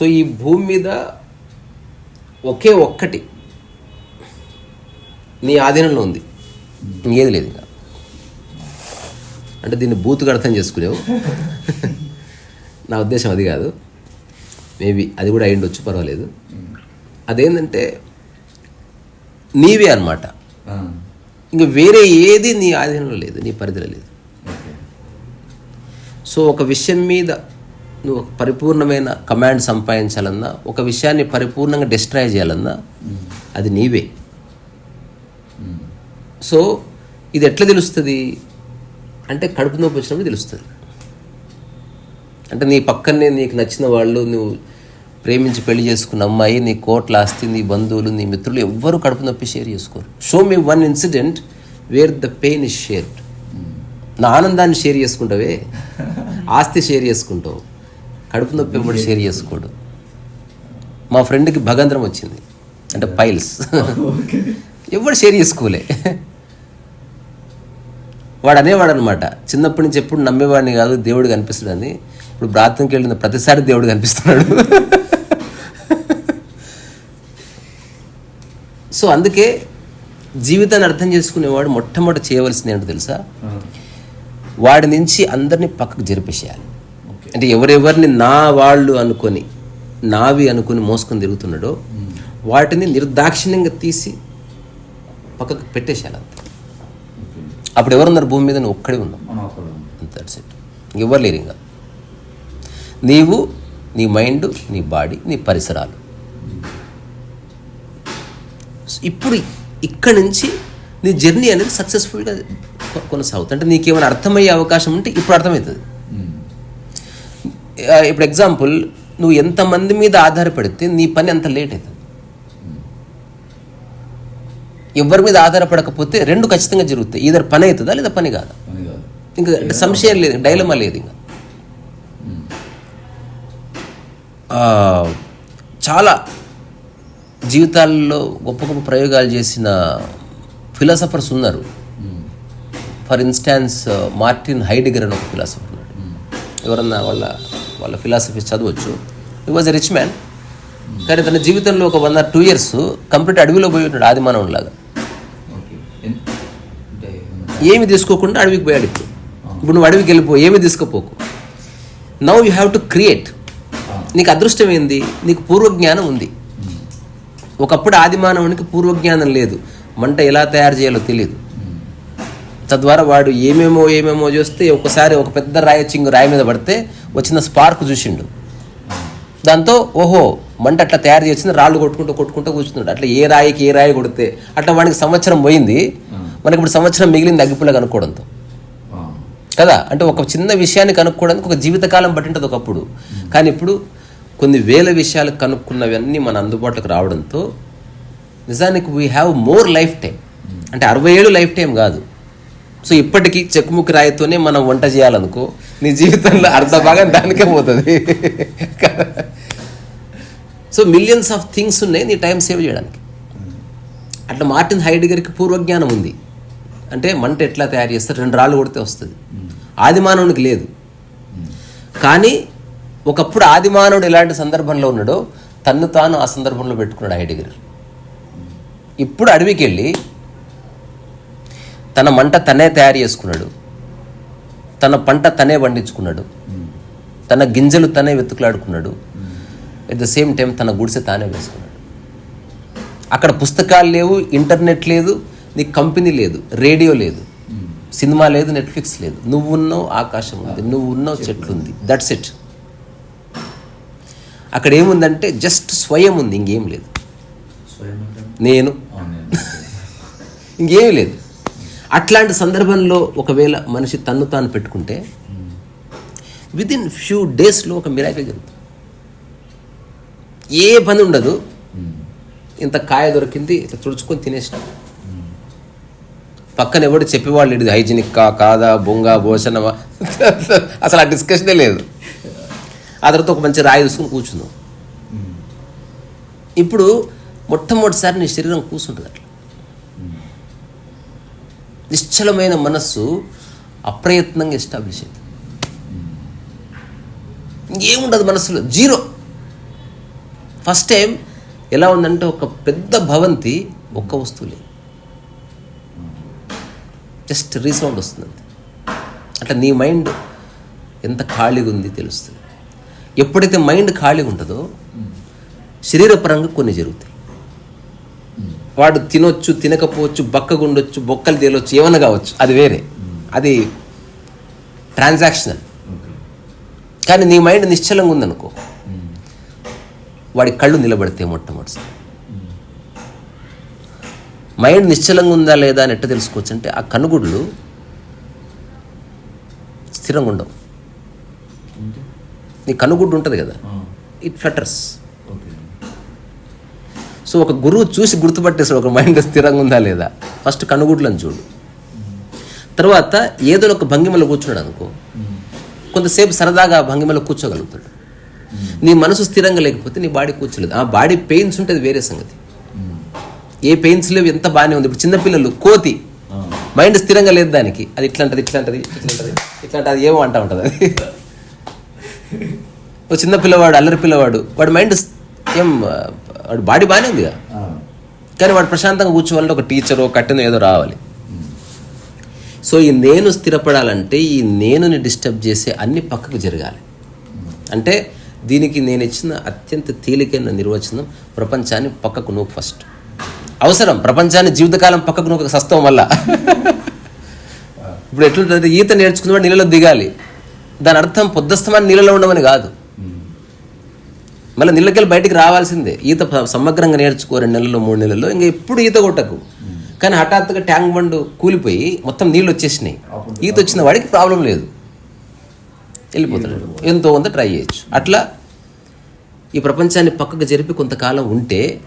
So ఈ భూమి మీద ఒకే ఒక్కటి నీ ఆధీనంలో ఉంది. ఇంకేది లేదు ఇంకా. అంటే దీన్ని బూతుగా అర్థం చేసుకునేవు. నా ఉద్దేశం అది కాదు. మేబీ అది కూడా అయ్యుండొచ్చు పర్వాలేదు. అదేంటంటే నీవే అన్నమాట. ఆ, ఇంక వేరే ఏది నీ ఆధీనంలో లేదు నీ పరిధిలో లేదు. సో ఒక విషయం మీద నువ్వు ఒక పరిపూర్ణమైన కమాండ్ సంపాదించాలన్నా ఒక విషయాన్ని పరిపూర్ణంగా డిస్ట్రాయ్ చేయాలన్నా అది నీవే. సో ఇది ఎట్లా తెలుస్తుంది? అంటే కడుపు నొప్పి వచ్చినప్పుడు తెలుస్తుంది. అంటే నీ పక్కనే నీకు నచ్చిన వాళ్ళు నువ్వు ప్రేమించి పెళ్ళి చేసుకున్న అమ్మాయి నీ కోట్ల ఆస్తి నీ బంధువులు నీ మిత్రులు ఎవ్వరూ కడుపు నొప్పి షేర్ చేసుకోరు. Show me one incident where the pain is shared నా ఆనందాన్ని షేర్ చేసుకుంటావే? ఆస్తి షేర్ చేసుకుంటావు. కడుపు నొప్పి ఎప్పుడు షేర్ చేసుకోడు. మా ఫ్రెండ్కి భగంధ్రం వచ్చింది. అంటే పైల్స్. ఎవడు షేర్ చేసుకోలే. వాడు అనేవాడు అనమాట చిన్నప్పటి నుంచి ఎప్పుడు నమ్మేవాడిని కాదు దేవుడు కనిపిస్తాడని. ఇప్పుడు ప్రార్థనకి వెళ్ళిన ప్రతిసారి దేవుడు కనిపిస్తున్నాడు. సో అందుకే జీవితాన్ని అర్థం చేసుకునేవాడు మొట్టమొదటి చేయవలసింది ఏంటో తెలుసా? వాడి నుంచి అందరినీ పక్కకు జరిపేసేయాలి. అంటే ఎవరెవరిని నా వాళ్ళు అనుకొని నావి అనుకొని మోసుకొని తిరుగుతున్నాడో వాటిని నిర్దాక్షిణ్యంగా తీసి పక్కకు అంతే. ఓకే అప్పుడు ఎవరున్నారు భూమి మీద? నువ్వు ఒక్కడే ఉన్నావు. దట్స్ ఇట్ ఎవరు లేరు ఇంకా. నీవు నీ మైండ్ నీ బాడీ నీ పరిసరాలు. ఇప్పుడు ఇక్కడి నుంచి నీ జర్నీ అనేది సక్సెస్ఫుల్గా కొనసాగుతుంది. అంటే నీకేమైనా అర్థమయ్యే అవకాశం ఉంటే ఇప్పుడు అర్థమవుతుంది. ఇప్పుడు ఎగ్జాంపుల్ నువ్వు ఎంతమంది మీద ఆధారపడితే నీ పని అంత లేట్ అవుతుంది ఎవరి మీద ఆధారపడకపోతే రెండు ఖచ్చితంగా జరుగుతాయి. ఈధర్ పని అవుతుందా లేదా పని కాదా? ఇంకా సంశయం లేదు డైలమా లేదు ఇంకా. చాలా జీవితాల్లో గొప్ప గొప్ప ప్రయోగాలు చేసిన ఫిలాసఫర్స్ ఉన్నారు. ఫర్ ఇన్స్టాన్స్ మార్టిన్ హైడిగర్ అని ఒక ఫిలాసఫర్ ఉన్నాడు. ఎవరన్నా వాళ్ళ వాళ్ళ ఫిలాసఫీ చదవచ్చు. ఈ వాజ్ ఎ రిచ్ మ్యాన్ కానీ తన జీవితంలో ఒక one or two years complete అడవిలో పోయి ఉన్నాడు ఆది మానవులాగా ఏమి తీసుకోకుండా అడవికి పోయాడు ఇప్పుడు. ఇప్పుడు నువ్వు అడవికి వెళ్ళిపో ఏమి తీసుకుపోకు. Now you have to create నీకు అదృష్టం ఏంది? నీకు పూర్వజ్ఞానం ఉంది. ఒకప్పుడు ఆది మానవునికి పూర్వజ్ఞానం లేదు. మంట ఎలా తయారు చేయాలో తెలియదు తద్వారా వాడు ఏమేమో ఏమేమో చూస్తే ఒకసారి ఒక పెద్ద రాయి చింగు రాయి మీద పడితే వచ్చిన స్పార్క్ చూసిండు. దాంతో ఓహో మంట అట్లా తయారు చేసింది రాళ్ళు కొట్టుకుంటూ కొట్టుకుంటూ కూర్చున్నాడు. అట్లా ఏ రాయికి ఏ రాయి కొడితే అట్లా వాడికి సంవత్సరం పోయింది. మనకి ఇప్పుడు సంవత్సరం మిగిలింది అగ్గిపుల్ల కనుక్కోవడంతో. కదా? అంటే ఒక చిన్న విషయాన్ని కనుక్కోవడానికి ఒక జీవితకాలం పట్టింటది ఒకప్పుడు. కానీ ఇప్పుడు కొన్ని వేల విషయాలు కనుక్కున్నవన్నీ మన అందుబాటులోకి రావడంతో నిజానికి we have more life time అంటే అరవై ఏళ్ళు లైఫ్ టైం కాదు. సో ఇప్పటికీ చెక్కుముక్కు రాయితోనే మనం వంట చేయాలనుకో నీ జీవితంలో అర్ధ భాగం దానికే పోతుంది. సో మిలియన్స్ ఆఫ్ థింగ్స్ ఉన్నాయి నీ టైం సేవ్ చేయడానికి. అట్లా మార్టిన్ హైడిగర్కి పూర్వజ్ఞానం ఉంది. అంటే మంట ఎట్లా తయారు చేస్తారు? రెండు రాళ్ళు కొడితే వస్తుంది. ఆదిమానవునికి లేదు. కానీ ఒకప్పుడు ఆదిమానవుడు ఎలాంటి సందర్భంలో ఉన్నాడో తన్ను తాను ఆ సందర్భంలో పెట్టుకున్నాడు హైడిగర్ ఇప్పుడు అడవికి వెళ్ళి తన మంట తనే తయారు చేసుకున్నాడు. తన పంట తనే పండించుకున్నాడు. తన గింజలు తనే వెతుకులాడుకున్నాడు. ఎట్ ద సేమ్ టైం తన గుడిసె తానే వేసుకున్నాడు. అక్కడ పుస్తకాలు లేవు ఇంటర్నెట్ లేదు నీకు కంపెనీ లేదు రేడియో లేదు సినిమా లేదు నెట్ఫ్లిక్స్ లేదు. నువ్వు ఉన్నావు ఆకాశం ఉంది. నువ్వు ఉన్నావు చెట్లు ఉంది. దట్స్ ఇట్ అక్కడ ఏముందంటే జస్ట్ స్వయం ఉంది. ఇంకేం లేదు. అంటే? నేను. ఇంకేం లేదు. అట్లాంటి సందర్భంలో ఒకవేళ మనిషి తన్ను తాను పెట్టుకుంటే విత్ ఇన్ ఫ్యూ డేస్లో ఒక మిరాకిల్ జరుగుతుంది. ఏ పని ఉండదు. ఇంత కాయ దొరికింది ఇట్లా తుడుచుకొని తినేసినాం. పక్కన ఎవడు చెప్పేవాళ్ళు ఇది హైజీనిక్ కా కాదా బొంగ భోజనమా? అసలు ఆ డిస్కషనే లేదు. ఆ తర్వాత ఒక మంచి రాయి తీసుకుని కూర్చుందాం ఇప్పుడు మొట్టమొదటిసారి నీ శరీరం కూర్చుంటుంది అట్లా నిశ్చలమైన మనస్సు అప్రయత్నంగా ఎస్టాబ్లిష్ అయింది. ఇంకేముండదు మనసులో జీరో. ఫస్ట్ టైం ఎలా ఉందంటే ఒక పెద్ద భవంతి ఒక్క వస్తువు లేదు జస్ట్ రీసౌండ్ వస్తుంది అంతే అట్లా నీ మైండ్ ఎంత ఖాళీగా ఉంది తెలుస్తుంది. ఎప్పుడైతే మైండ్ ఖాళీగా ఉంటుందో శరీరపరంగా కొన్ని జరుగుతాయి. వాడు తినొచ్చు తినకపోవచ్చు బక్కగా ఉండొచ్చు బొక్కలు తేలొచ్చు ఏమన్నా కావచ్చు. అది వేరే. అది ట్రాన్సాక్షనల్. కానీ నీ మైండ్ నిశ్చలంగా ఉందనుకో. వాడి కళ్ళు నిలబడితే మొట్టమొదటిసారి. మైండ్ నిశ్చలంగా ఉందా లేదా అని ఎట్ట తెలుసుకోవచ్చు అంటే ఆ కనుగుడ్లు స్థిరంగా ఉండవు. నీ కనుగుడ్డు ఉంటుంది కదా. ఇట్ ఫ్లటర్స్ సో ఒక గురువు చూసి గుర్తుపట్టేస్తాడు ఒక మైండ్ స్థిరంగా ఉందా లేదా? ఫస్ట్ కనుగుడ్లను చూడు. తర్వాత ఏదో ఒక భంగిమలో కూర్చున్నాడు అనుకో. కొంతసేపు సరదాగా ఆ భంగిమలో కూర్చోగలుగుతాడు. నీ మనసు స్థిరంగా లేకపోతే నీ బాడీ కూర్చోలేదు. ఆ బాడీ పెయిన్స్ ఉంటే అది వేరే సంగతి. ఏ పెయిన్స్ లేవు ఎంత బాగానే ఉంది. ఇప్పుడు చిన్నపిల్లలు కోతి. మైండ్ స్థిరంగా లేదు దానికి. అది ఇట్లాంటది ఇట్లాంటది ఇట్లాంటది ఇట్లాంటి అది ఏమో అంటా ఉంటుంది అది. ఓ చిన్న పిల్లవాడు అల్లరి పిల్లవాడు. వాడి మైండ్ ఏం వాడి బాడీ బాగానే ఉంది కదా. ఆ, కానీ వాడు ప్రశాంతంగా కూర్చోవాలంటే ఒక టీచరో కట్టెనో ఏదో రావాలి. సో ఈ నేను స్థిరపడాలంటే ఈ నేనుని డిస్టర్బ్ చేసే అన్ని పక్కకు జరగాలి. అంటే దీనికి నేను ఇచ్చిన అత్యంత తేలికైన నిర్వచనం ప్రపంచాన్ని పక్కకు నువ్వు ఫస్ట్. అవసరం ప్రపంచాన్ని జీవితకాలం పక్కకు నువ్వు సస్తాం వల్ల. ఇప్పుడు ఎట్లుంటుంది? ఈత నేర్చుకున్నవాడు నీళ్ళలో దిగాలి. దాని అర్థం పొద్దస్తమాన్ని నీళ్ళలో ఉండమని కాదు. మళ్ళీ నీళ్ళకెళ్ళి బయటికి రావాల్సిందే. ఈత సమగ్రంగా నేర్చుకో రెండు నెలల్లో మూడు నెలల్లో ఇంకా ఎప్పుడు ఈత కొట్టకు. కానీ హఠాత్తుగా ట్యాంక్ బండ్ కూలిపోయి మొత్తం నీళ్ళు వచ్చేసినాయి. ఈత వచ్చిన వాడికి ప్రాబ్లం లేదు. వెళ్ళిపోతాడు. ఎంతో కొంత ట్రై చేయొచ్చు. అట్లా ఈ ప్రపంచాన్ని పక్కకు జరిపి కొంతకాలం ఉంటే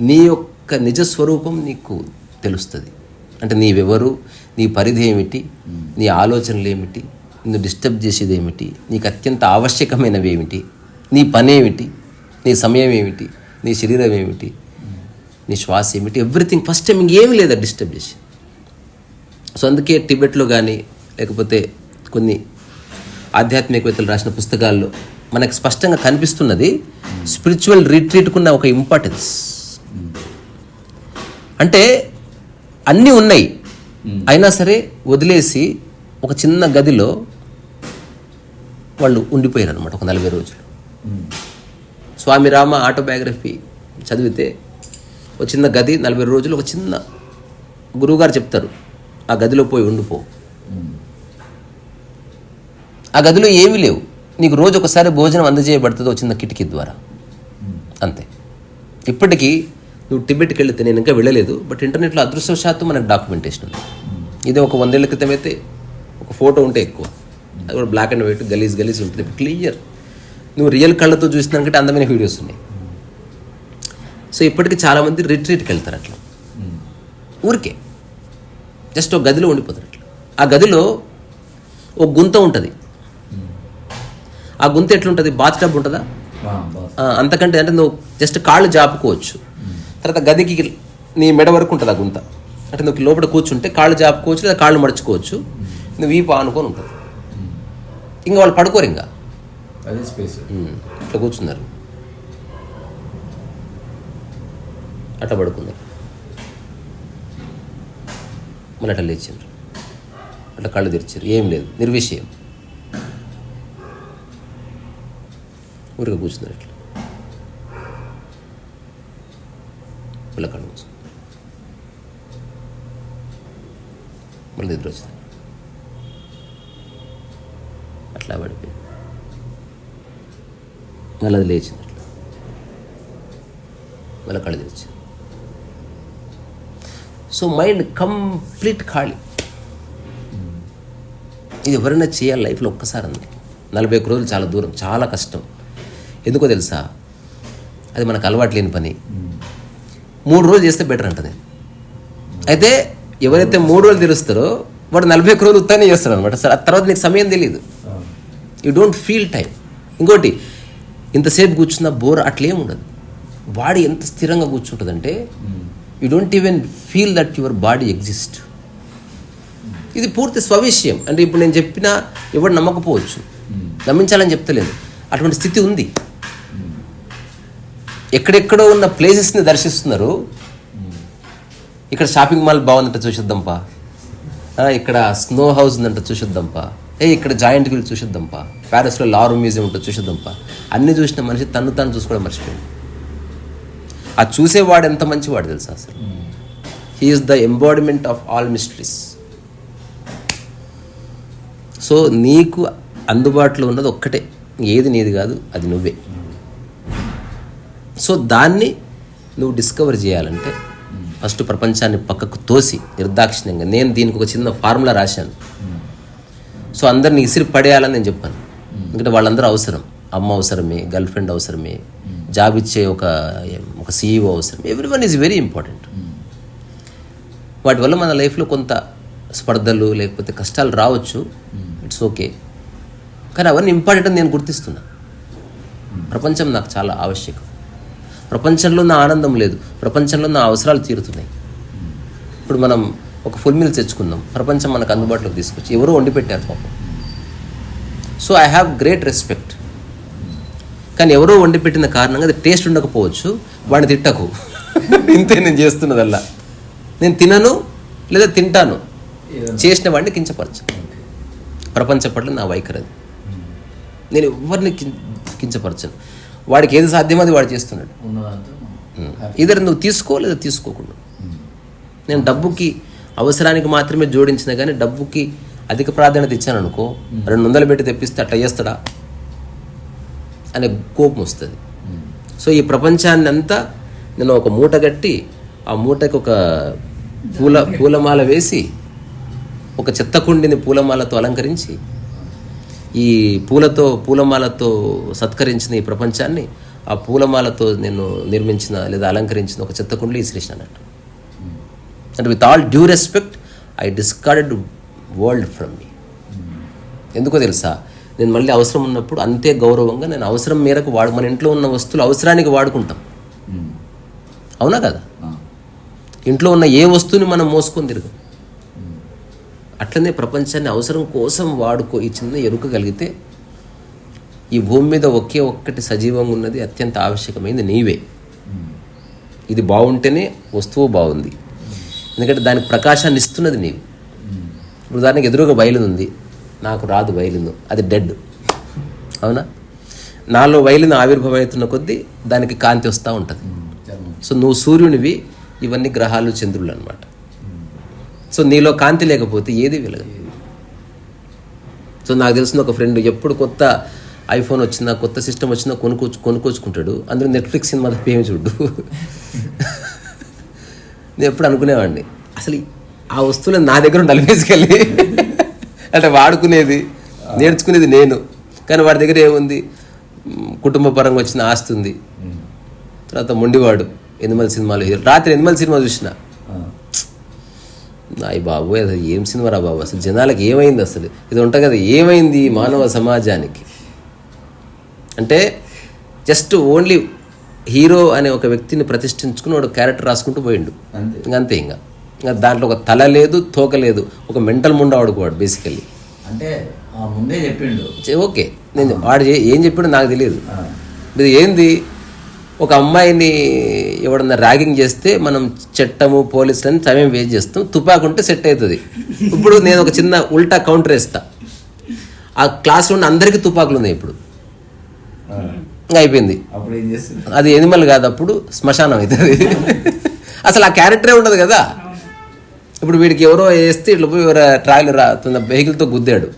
నీ యొక్క నిజ స్వరూపం నీకు తెలుస్తుంది. అంటే నీవెవరు నీ పరిధి ఏమిటి నీ ఆలోచనలు ఏమిటి నిన్ను డిస్టర్బ్ చేసేది ఏమిటి నీకు అత్యంత ఆవశ్యకమైనవి ఏమిటి నీ పని ఏమిటి నీ సమయం ఏమిటి నీ శరీరం ఏమిటి నీ శ్వాస ఏమిటి ఎవ్రీథింగ్ ఫస్ట్ టైం ఇంకేమీ లేదా డిస్టర్బ్ చేసి. సో అందుకే టిబెట్లో కానీ లేకపోతే కొన్ని ఆధ్యాత్మికవేత్తలు రాసిన పుస్తకాల్లో మనకు స్పష్టంగా కనిపిస్తున్నది స్పిరిచువల్ రిట్రీట్కున్న ఒక ఇంపార్టెన్స్. అంటే అన్నీ ఉన్నాయి. అయినా సరే వదిలేసి ఒక చిన్న గదిలో వాళ్ళు ఉండిపోయారు అనమాట ఒక నలభై రోజులు. స్వామి రామ ఆటోబయోగ్రఫీ చదివితే ఒక చిన్న గది నలభై రోజులు ఒక చిన్న గురువుగారు చెప్తారు ఆ గదిలో పోయి ఉండిపో. ఆ గదిలో ఏమీ లేవు. నీకు రోజు ఒకసారి భోజనం అందజేయబడుతుంది ఒక చిన్న కిటికీ ద్వారా. అంతే. ఇప్పటికీ నువ్వు టిబెట్కి వెళితే నేను ఇంకా వెళ్ళలేదు బట్ ఇంటర్నెట్లో అదృష్టవశాత్తు మనకు డాక్యుమెంటేషన్ ఉంది. ఇది ఒక వందేళ్ళ క్రితం అయితే ఒక ఫోటో ఉంటే ఎక్కువ. అది కూడా బ్లాక్ అండ్ వైట్ గలీజ్ గలీజ్ ఉంటుంది. క్లియర్. నువ్వు రియల్ కళ్ళతో చూసినాకంటే అందమైన వీడియోస్ ఉన్నాయి. సో ఇప్పటికి చాలామంది రిట్రీట్కి వెళ్తారు అట్లా. ఊరికే. జస్ట్ ఒక గదిలో ఉండిపోతారు అట్లా. ఆ గదిలో ఒక గుంత ఉంటుంది. ఆ గుంత ఎట్లుంటుంది? బాత్ టబ్ ఉంటుందా? అంతకంటే అంటే నువ్వు జస్ట్ కాళ్ళు జాపుకోవచ్చు. తర్వాత గదికి నీ మెడ వరకు ఉంటుంది ఆ గుంత. అంటే నువ్వు లోపల కూర్చుంటే కాళ్ళు జాపుకోవచ్చు లేదా కాళ్ళు మడుచుకోవచ్చు. నువ్వు వీపు ఆనుకొని ఉంటుంది. ఇంకా వాళ్ళు పడుకోరు ఇంకా. అదే స్పేస్ అట్లా కూర్చున్నారు. అట్లా పడుకున్నారు మళ్ళీ అట్లా లేచారు అట్లా కళ్ళు తెరిచారు. ఏం లేదు. నిర్విషయం. ఊరిగా కూర్చున్నారు అట్లా మళ్ళీ కళ్ళు మూసుకున్నారు మళ్ళీ నిద్ర వచ్చింది. అట్లా పడిపోయింది. మళ్ళీ అది లేచింది. మళ్ళీ కళ్ళు తెరిచింది సో మైండ్ కంప్లీట్ ఖాళీ. ఇది ఎవరైనా చేయాలి లైఫ్లో ఒక్కసారి అంది నలభై ఒక్క రోజులు చాలా దూరం చాలా కష్టం. ఎందుకో తెలుసా? అది మనకు అలవాటు లేని పని. మూడు రోజులు చేస్తే బెటర్ అంట నేను. అయితే ఎవరైతే మూడు రోజులు తెలుస్తారో వాడు నలభై ఒక్క రోజులు ఉత్తానే చేస్తాడు అనమాట సార్ ఆ తర్వాత నీకు సమయం తెలియదు యూ డోంట్ ఫీల్ టైం ఇంకోటి ఇంతసేపు కూర్చున్న బోర్ అట్లేం ఉండదు. బాడీ ఎంత స్థిరంగా కూర్చుంటుందంటే you don't even feel that your body exist ఇది పూర్తి స్వవిషయం. అంటే ఇప్పుడు నేను చెప్పినా ఎవరు నమ్మకపోవచ్చు. నమ్మించాలని చెప్తలేదు. అటువంటి స్థితి ఉంది. ఎక్కడెక్కడో ఉన్న ప్లేసెస్ని దర్శిస్తున్నారు. ఇక్కడ షాపింగ్ మాల్ బాగుందంట చూసిద్దాంపా. ఇక్కడ స్నో హౌస్ ఉందంట చూసిద్దాంపా. ఏ ఇక్కడ జాయింట్ వీల్ చూసిద్దాంపా. ప్యారిస్లో లారు మ్యూజియం ఉంటుంది చూసిద్దాంపా. అన్నీ చూసిన మనిషి తను తను చూసుకోవడం మర్చిపోయింది ఆ చూసేవాడు ఎంత మంచివాడు తెలుసా అసలు? He's the embodiment of all mysteries so నీకు అందుబాటులో ఉన్నది ఒక్కటే. ఏది నీది కాదు అది నువ్వే. సో దాన్ని నువ్వు డిస్కవర్ చేయాలంటే ఫస్ట్ ప్రపంచాన్ని పక్కకు తోసి నిర్దాక్షిణ్యంగా. నేను దీనికి ఒక చిన్న ఫార్ములా రాశాను. సో అందరిని ఇసిరి పడేయాలని నేను చెప్పాను. ఎందుకంటే వాళ్ళందరూ అవసరం. అమ్మ అవసరమే గర్ల్ ఫ్రెండ్ అవసరమే జాబ్ ఇచ్చే ఒక ఒక సీఈఓ అవసరం every one is very important వాటి వల్ల మన లైఫ్లో కొంత స్పర్ధలు లేకపోతే కష్టాలు రావచ్చు. ఇట్స్ ఓకే కానీ అవన్నీ ఇంపార్టెంట్ అని నేను గుర్తిస్తున్నా. ప్రపంచం నాకు చాలా ఆవశ్యకం. ప్రపంచంలో నా ఆనందం లేదు. ప్రపంచంలో నా అవసరాలు తీరుతున్నాయి. ఇప్పుడు మనం ఒక ఫుల్ మీల్ తెచ్చుకుందాం. ప్రపంచం మనకు అందుబాటులోకి తీసుకొచ్చి ఎవరో వండి పెట్టారు పాపం. So I have great respect కానీ ఎవరో వండి పెట్టిన కారణంగా అది టేస్ట్ ఉండకపోవచ్చు. వాడిని తిట్టకు. ఇంతే నేను చేస్తున్నదల్లా. నేను తినను లేదా తింటాను. చేసిన వాడిని కించపరచు ప్రపంచ పట్ల నా వైఖరి అది. నేను ఎవరిని కించపరచను. వాడికి ఏది సాధ్యమో అది వాడు చేస్తున్నాడు. ఇద్దరు నువ్వు తీసుకో లేదా తీసుకోకుండా. నేను డబ్బుకి అవసరానికి మాత్రమే జోడించిన కానీ డబ్బుకి అధిక ప్రాధాన్యత ఇచ్చాను అనుకో రెండు వందలు పెట్టి తెప్పిస్తే అట్లా చేస్తాడా? అనే కోపం వస్తుంది. సో ఈ ప్రపంచాన్ని అంతా నేను ఒక మూట కట్టి ఆ మూటకి ఒక పూల పూలమాల వేసి ఒక చెత్త కుండిని పూలమాలతో అలంకరించి ఈ పూలతో పూలమాలతో సత్కరించిన ఈ ప్రపంచాన్ని ఆ పూలమాలతో నేను నిర్మించిన లేదా అలంకరించిన ఒక చెత్త కుండలి ఇసిరేసిన అన్నట్టు అంటే with all due respect I discarded world from me ఎందుకో తెలుసా? నేను మళ్ళీ అవసరం ఉన్నప్పుడు అంతే గౌరవంగా నేను అవసరం మేరకు వాడు మన ఇంట్లో ఉన్న వస్తువులు అవసరానికి వాడుకుంటాం. అవునా కదా? ఇంట్లో ఉన్న ఏ వస్తువుని మనం మోసుకొని తిరగం. అట్లనే ప్రపంచాన్ని అవసరం కోసం వాడుకో ఈ చిన్న ఎరుక కలిగితే ఈ భూమి మీద ఒకే ఒక్కటి సజీవంగా ఉన్నది అత్యంత ఆవశ్యకమైనది నీవే. ఇది బాగుంటేనే వస్తువు బాగుంది. ఎందుకంటే దానికి ప్రకాశాన్ని ఇస్తున్నది నీవు. ఇప్పుడు దానికి ఎదురుగా వైలిన్ ఉంది. నాకు రాదు వైలిన్ అది డెడ్ అవునా? నాలో వైలిన్ ఆవిర్భావం అవుతున్న కొద్దీ దానికి కాంతి వస్తూ ఉంటుంది. సో నువ్వు సూర్యునివి ఇవన్నీ గ్రహాలు చంద్రులు అనమాట సో నీలో కాంతి లేకపోతే ఏది వెలగదు. సో నాకు తెలిసిన ఒక ఫ్రెండ్ ఎప్పుడు కొత్త ఐఫోన్ వచ్చినా కొత్త సిస్టమ్ వచ్చినా కొనుక్కొచ్చు కొనుక్కొచ్చుకుంటాడు అందులో నెట్ఫ్లిక్స్ సినిమా తప్ప ఏమి చూడు నేను ఎప్పుడు అనుకునేవాడిని. అసలు ఆ వస్తువులను నా దగ్గర నలిపేసుకెళ్ళి అంటే వాడుకునేది నేర్చుకునేది నేను. కానీ వాడి దగ్గర ఏముంది? కుటుంబ పరంగా వచ్చిన ఆస్తి ఉంది. తర్వాత మొండివాడు ఎనిమల్ సినిమాలు హీరో. రాత్రి ఎనిమల్ సినిమా చూసిన. అయ్యి బాబు అసలు ఏం సినిమా రా బాబు? అసలు జనాలకు ఏమైంది అసలు? ఇది ఉంటుంది కదా ఏమైంది మానవ సమాజానికి? అంటే జస్ట్ ఓన్లీ హీరో అనే ఒక వ్యక్తిని ప్రతిష్ఠించుకుని వాడు క్యారెక్టర్ రాసుకుంటూ పోయిండు. అంతే. ఇంక అంతే ఇంకా. దాంట్లో ఒక తల లేదు తోక లేదు ఒక మెంటల్ ముండ వాడుకోవాడు బేసికల్లీ అంటే ముందే చెప్పిండు. ఓకే. నేను వాడు ఏ- చెప్పాడో నాకు తెలియదు. ఇది ఏంది? ఒక అమ్మాయిని ఎవడన్నా ర్యాగింగ్ చేస్తే మనం చట్టము పోలీసులని సమయం వేస్ట్ చేస్తాం. తుపాకు ఉంటే సెట్ అవుతుంది ఇప్పుడు నేను ఒక చిన్న ఉల్టా కౌంటర్ వేస్తా. ఆ క్లాస్లో ఉన్న అందరికీ తుపాకులు ఉన్నాయి ఇప్పుడు. అయిపోయింది. అది ఎనిమల్ కాదు అప్పుడు శ్మశానం అవుతుంది. అసలు ఆ క్యారెక్టరే ఉండదు కదా. ఇప్పుడు వీడికి ఎవరో వేస్తే ఇట్లా పోయి ఎవరో ట్రావెలర్ తన వెహికల్తో గుద్దాడు.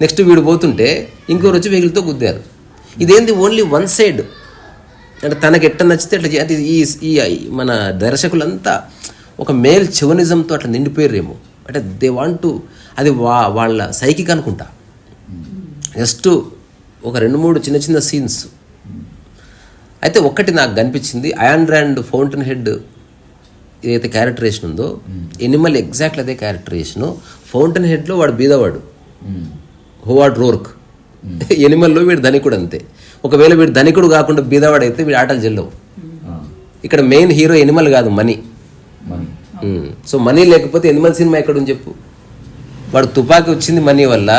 నెక్స్ట్ వీడు పోతుంటే ఇంకొకరు వచ్చి వెహికల్తో గుద్దారు. ఇదేంది ఓన్లీ వన్ సైడ్ అంటే తనకి ఎట్ట నచ్చితే అట్లా అంటే ఈ ఈ మన దర్శకులంతా ఒక మేల్ చెవనిజంతో అట్లా నిండిపోయారేమో అంటే దే వాంట్ టు అది వా వాళ్ళ సైకిక్ అనుకుంటా. జస్ట్ ఒక రెండు మూడు చిన్న చిన్న సీన్స్. అయితే ఒక్కటి నాకు కనిపించింది అయాండ్రాండ్ ఫౌంటైన్ హెడ్ ఏదైతే క్యారెక్టరేషన్ ఉందో ఎనిమల్ ఎగ్జాక్ట్లీ అదే క్యారెక్టరేషను ఫౌంటైన్ హెడ్లో వాడు బీదవాడు. హోవాడ్ రోర్క్ ఎనిమల్లో వీడు ధనికుడు అంతే. ఒకవేళ వీడు ధనికుడు కాకుండా బీదవాడు అయితే వీడు ఆటలు చెల్లవు. ఇక్కడ మెయిన్ హీరో ఎనిమల్ కాదు మనీ మనీ సో మనీ లేకపోతే ఎనిమల్ సినిమా ఎక్కడ ఉంది చెప్పు? వాడు తుపాకీ వచ్చింది మనీ వల్ల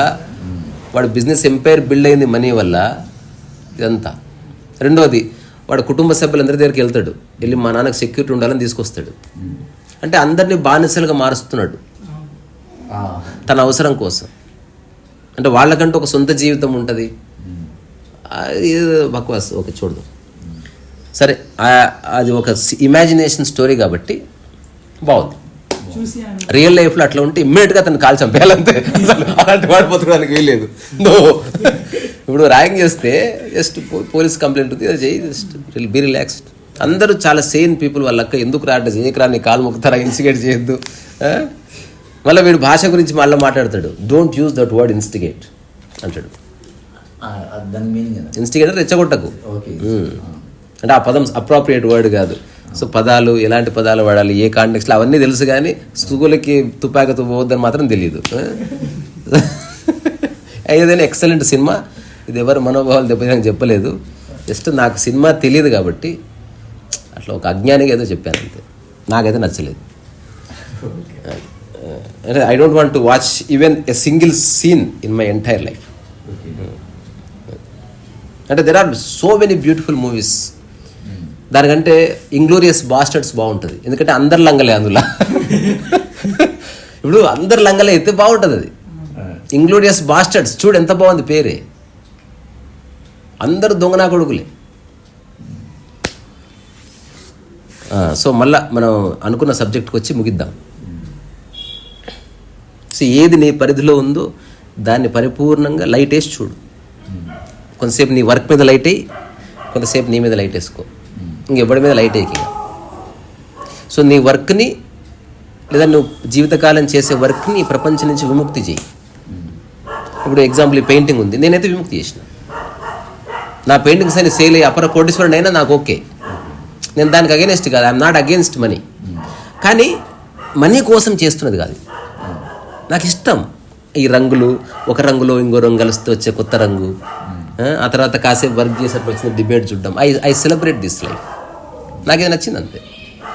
వాడు బిజినెస్ ఎంపైర్ బిల్డ్ అయింది మనీ వల్ల ఇదంతా. రెండోది వాడు కుటుంబ సభ్యులందరి దగ్గరికి వెళ్తాడు. వెళ్ళి మా నాన్నకి సెక్యూరిటీ ఉండాలని తీసుకొస్తాడు. అంటే అందరినీ బానిసలుగా మారుస్తున్నాడు. తన అవసరం కోసం. అంటే వాళ్ళకంటూ ఒక సొంత జీవితం ఉంటుంది. బక్వాస్. ఓకే చూడదు సరే అది ఒక ఇమాజినేషన్ స్టోరీ కాబట్టి బాగుంది. రియల్ లైఫ్లో అట్లా ఉంటే ఇమ్మీడియట్గా అతను కాల్ చంపేయాలంతే. అసలు అలాంటి వాడు బతకడానికి వీలేదు నో ఇప్పుడు ర్యాగింగ్ చేస్తే జస్ట్ పోలీస్ కంప్లైంట్ ఉంది. చేయి జస్ట్ బీ రిలాక్స్డ్ అందరూ చాలా సేన్ పీపుల్ వాళ్ళక్క ఎందుకు రాట చేయకరా నీ కాలు మొక్కుతారా? ఇన్స్టిగేట్ చేయొద్దు? మళ్ళీ వీడు భాష గురించి మళ్ళీ మాట్లాడతాడు. Don't use that word instigate అంటాడు. ఇన్స్టిగేటర్ రెచ్చగొట్టకు. అంటే ఆ పదం అప్రాప్రియేట్ వర్డ్ కాదు. సో పదాలు ఎలాంటి పదాలు వాడాలి ఏ కాంటెక్స్లో అవన్నీ తెలుసు కానీ స్కూల్కి తుపాకతో పోవద్దని మాత్రం తెలియదు ఏదైనా ఎక్సలెంట్ సినిమా ఇది ఎవరు మనోభావాలు దెబ్బతినని చెప్పలేదు. జస్ట్ నాకు సినిమా తెలియదు కాబట్టి అట్లా ఒక అజ్ఞానిగా ఏదో చెప్పాను అంతే. నాకైతే నచ్చలేదు. అంటే I don't want to watch even a single scene in my entire life అంటే there are so many beautiful movies దానికంటే ఇంగ్లోరియస్ బాస్టర్డ్స్ బాగుంటుంది. ఎందుకంటే అందరు లంగలే అందులో. ఇప్పుడు అందరు లంగలే అయితే బాగుంటుంది అది. ఇంగ్లోరియస్ బాస్టర్డ్స్ చూడు ఎంత బాగుంది పేరే. అందరు దొంగనా కొడుకులే. సో మళ్ళా మనం అనుకున్న సబ్జెక్ట్కి వచ్చి ముగిద్దాం. సో ఏది నీ పరిధిలో ఉందో దాన్ని పరిపూర్ణంగా లైట్ వేసి చూడు. కొంతసేపు నీ వర్క్ మీద లైట్ అయ్యి కొంతసేపు నీ మీద లైట్ వేసుకో. ఇంకెవ్వడి మీద లైట్ వేయకి సో నీ వర్క్ని లేదా నువ్వు జీవితకాలం చేసే వర్క్ని ఈ ప్రపంచం నుంచి విముక్తి చేయి. ఇప్పుడు ఎగ్జాంపుల్ ఈ పెయింటింగ్ ఉంది. నేనైతే విముక్తి చేసిన. నా పెయింటింగ్స్ అని సేల్ అయ్యి అపర కోటీశ్వరుడు అయినా నాకు ఓకే. నేను దానికి అగేనెస్ట్ కాదు. ఐఎమ్ నాట్ అగేన్స్ట్ మనీ కానీ మనీ కోసం చేస్తున్నది కాదు. నాకు ఇష్టం. ఈ రంగులు ఒక రంగులో ఇంకో రంగు కలిస్తే వచ్చే కొత్త రంగు. ఆ, తర్వాత కాసేపు వర్క్ చేసేటప్పుడు వచ్చిన డిబేట్ చూడడం. I I celebrate this life నాకేది నచ్చింది అంతే.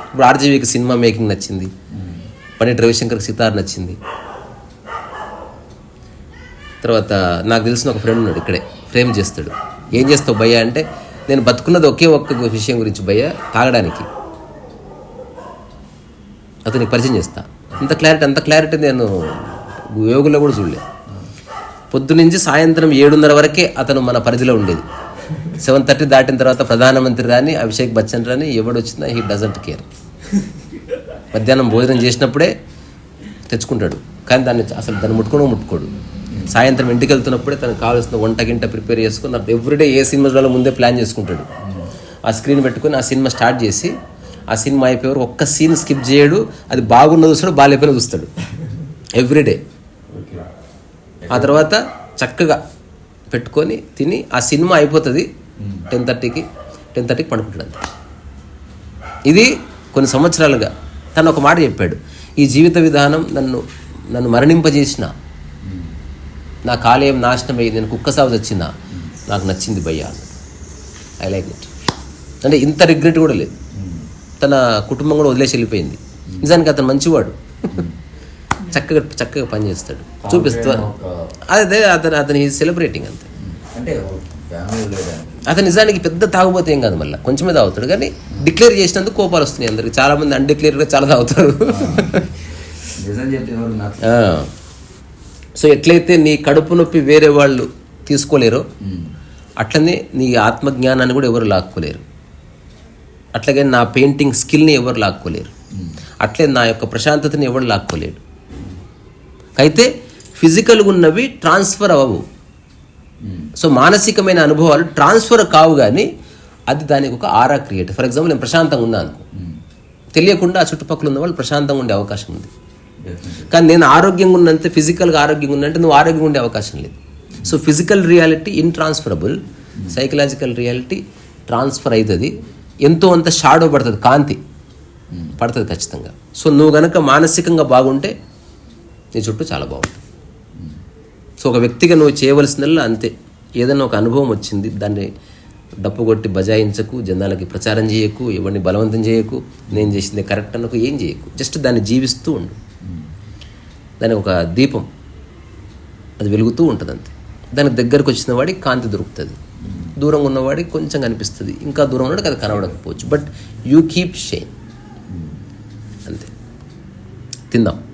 ఇప్పుడు ఆర్జీవీకి సినిమా మేకింగ్ నచ్చింది. పండిట్ రవిశంకర్కి సితార్ నచ్చింది. తర్వాత నాకు తెలిసిన ఒక ఫ్రెండ్ ఉన్నాడు ఇక్కడే. ఫ్రేమ్ చేస్తాడు. ఏం చేస్తావు భయ్య అంటే నేను బతుకున్నది ఒకే ఒక్క విషయం గురించి భయ్య తాగడానికి. అతనికి పరిచయం చేస్తా. అంత క్లారిటీ అంత క్లారిటీ నేను యోగులో కూడా చూడలేదు పొద్దునుంచి సాయంత్రం ఏడున్నర వరకే అతను మన పరిధిలో ఉండేది. సెవెన్ థర్టీ దాటిన తర్వాత ప్రధానమంత్రి రాని అభిషేక్ బచ్చన్ రాని ఎవడు వచ్చినా హీ డజంట్ కేర్. మధ్యాహ్నం భోజనం చేసినప్పుడే తెచ్చుకుంటాడు. కానీ దాన్ని అసలు దాన్ని ముట్టుకోను ముట్టుకోడు. సాయంత్రం ఇంటికి వెళ్తున్నప్పుడే తనకు కావాల్సిన వంట గింట ప్రిపేర్ చేసుకుని ఎవ్రీడే ఏ సినిమా ముందే ప్లాన్ చేసుకుంటాడు. ఆ స్క్రీన్ పెట్టుకుని ఆ సినిమా స్టార్ట్ చేసి ఆ సినిమా అయిపోయేవారు ఒక్క సీన్ స్కిప్ చేయడు. అది బాగున్న చూస్తాడు బాగాలేపోయినా చూస్తాడు. ఎవ్రీడే. ఆ తర్వాత చక్కగా పెట్టుకొని తిని ఆ సినిమా అయిపోతుంది. టెన్ థర్టీకి టెన్ థర్టీకి పడుకుంటాడు ఇది కొన్ని సంవత్సరాలుగా తను ఒక మాట చెప్పాడు. ఈ జీవిత విధానం నన్ను నన్ను మరణింపజేసిన. నా కాలేయం నాశనం అయ్యి నేను కుక్క సాగు వచ్చిందా నాకు నచ్చింది భయ్యా ఐ లైక్ ఇట్ అంటే ఇంత రిగ్రెట్ కూడా లేదు. తన కుటుంబం కూడా వదిలేసి వెళ్ళిపోయింది. నిజానికి అతను మంచివాడు. చక్కగా చక్కగా పనిచేస్తాడు. చూపిస్తా అదే అతను అతను సెలబ్రేటింగ్ అంతే. అంటే ఫ్యామిలీ లేదండి అతను నిజానికి పెద్ద తాగుబోతే ఏం కాదు మళ్ళీ. కొంచెమే తాగుతాడు కానీ డిక్లేర్ చేసినందుకు కోపాలు వస్తున్నాయి అందరికి. చాలా మంది అన్డిక్లేర్గా చాలా తాగుతారు. ఆ. సో ఎట్లయితే నీ కడుపు నొప్పి వేరే వాళ్ళు తీసుకోలేరో అట్లనే నీ ఆత్మజ్ఞానాన్ని కూడా ఎవరు లాక్కోలేరు. అట్లాగే నా పెయింటింగ్ స్కిల్ని ఎవరు లాక్కోలేరు. అట్లే నా యొక్క ప్రశాంతతని ఎవరు లాక్కోలేడు అయితే ఫిజికల్గా ఉన్నవి ట్రాన్స్ఫర్ అవ్వవు. సో మానసికమైన అనుభవాలు ట్రాన్స్ఫర్ కావు కానీ అది దానికి ఒక ఆరా క్రియేట్ ఫర్ ఎగ్జాంపుల్ నేను ప్రశాంతంగా ఉన్నాను అనుకో. తెలియకుండా ఆ చుట్టుపక్కల ఉన్న వాళ్ళు ప్రశాంతంగా ఉండే అవకాశం ఉంది. కానీ నేను ఆరోగ్యంగా ఉన్నంతే ఫిజికల్గా ఆరోగ్యంగా ఉన్నంటే నువ్వు ఆరోగ్యంగా ఉండే అవకాశం లేదు. So physical reality intransferable psychological reality transfer అవుతుంది ఎంతో అంత షాడో పడుతుంది కాంతి పడుతుంది ఖచ్చితంగా. సో నువ్వు గనక మానసికంగా బాగుంటే నీ చుట్టూ చాలా బాగుంటుంది సో ఒక వ్యక్తిగా నువ్వు చేయవలసిందల్లా అంతే. ఏదైనా ఒక అనుభవం వచ్చింది దాన్ని డప్పు కొట్టి బజాయించకు జనాలకి ప్రచారం చేయకు ఎవరిని బలవంతం చేయకు నేను చేసింది కరెక్ట్ అనకు ఏం చేయకు. జస్ట్ దాన్ని జీవిస్తూ ఉండు. దాని ఒక దీపం. అది వెలుగుతూ ఉంటుంది అంతే దానికి దగ్గరకు వచ్చిన వాడికి కాంతి దొరుకుతుంది. దూరంగా ఉన్నవాడికి కొంచెం కనిపిస్తుంది. ఇంకా దూరం ఉన్నవాడికి అది కనబడకపోవచ్చు. But you keep shine. అంతే. తిందాం.